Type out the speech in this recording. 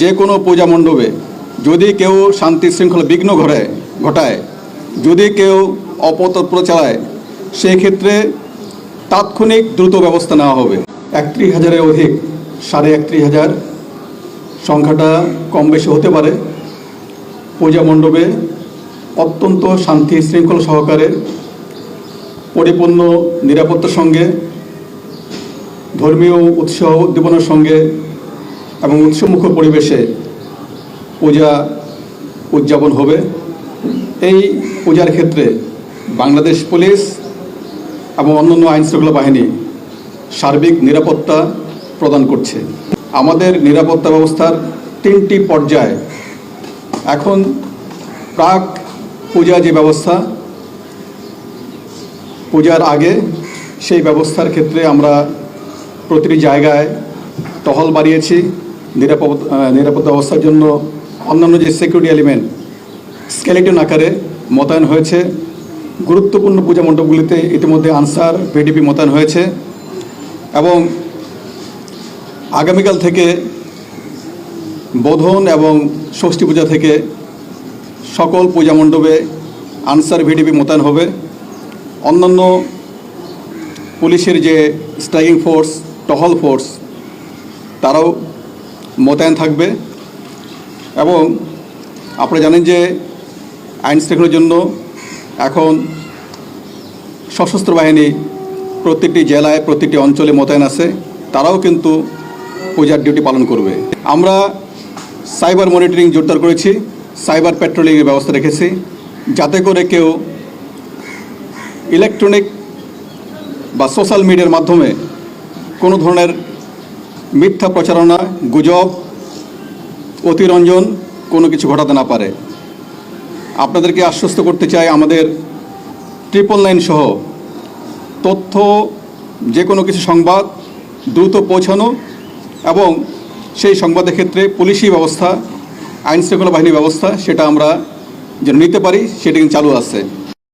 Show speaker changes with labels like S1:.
S1: যে কোনো পূজা মণ্ডপে যদি কেউ শান্তি শৃঙ্খলা বিঘ্ন ঘটায় ঘটায়, যদি কেউ অপতৎপর চালায়, সেই ক্ষেত্রে তাৎক্ষণিক দ্রুত ব্যবস্থা নেওয়া হবে। একত্রিশ হাজারের অধিক, সাড়ে একত্রিশ হাজার সংখ্যাটা কম বেশি হতে পারে। পূজা মণ্ডপে অত্যন্ত শান্তি শৃঙ্খলা সহকারে পরিপূর্ণ নিরাপত্তার সঙ্গে, ধর্মীয় উৎসাহ উদ্দীপনার সঙ্গে এবং উৎসমুখ পরিবেশে পূজা উদযাপন হবে। এই পূজার ক্ষেত্রে বাংলাদেশ পুলিশ এবং অন্যান্য আইনশৃঙ্খলা বাহিনী সার্বিক নিরাপত্তা প্রদান করছে। আমাদের নিরাপত্তা ব্যবস্থার তিনটি পর্যায়ে। এখন প্রাক পূজা যে ব্যবস্থা, পূজার আগে সেই ব্যবস্থার ক্ষেত্রে আমরা প্রতিটি জায়গায় টহল বাড়িয়েছি। নিরাপদ আহ, নিরাপত্তা ব্যবস্থার জন্য অন্যান্য যে সিকিউরিটি এলিমেন্ট স্কেলেটন আকারে মোতায়েন হয়েছে। গুরুত্বপূর্ণ পূজা মণ্ডপগুলিতে ইতিমধ্যে আনসার ভিডিপি মোতায়েন হয়েছে এবং আগামীকাল থেকে বোধন এবং ষষ্ঠী পূজা থেকে সকল পূজা মণ্ডপে আনসার ভিডিপি মোতায়েন হবে। অন্যান্য পুলিশের যে স্ট্রাইকিং ফোর্স টহল ফোর্স তারাও মোতায়েন থাকবে এবং আপনারা জানেন যে আইন শৃঙ্খলার জন্য এখন সশস্ত্র বাহিনী প্রত্যেকটি জেলায়, প্রত্যেকটি অঞ্চলে মোতায়েন আছে, তারাও কিন্তু পূজার ডিউটি পালন করবে। আমরা সাইবার মনিটরিং জোরদার করেছি, সাইবার পেট্রোলিংয়ের ব্যবস্থা রেখেছি, যাতে করে কেউ ইলেকট্রনিক বা সোশ্যাল মিডিয়ার মাধ্যমে কোনো ধরনের মিথ্যা প্রচারণা, গুজব, অতিরঞ্জন কোনো কিছু ঘটাতে না পারে। আপনাদেরকে আশ্বস্ত করতে চাই আমাদের ট্রিপল নাইন সহ তথ্য, যে কোনো কিছু সংবাদ দ্রুত পৌঁছানো এবং সেই সংবাদের ক্ষেত্রে পুলিশি ব্যবস্থা, আইন শৃঙ্খলা বাহিনী ব্যবস্থা, সেটা আমরা যেন নিতে পারি, সেটা কিন্তু চালু আছে।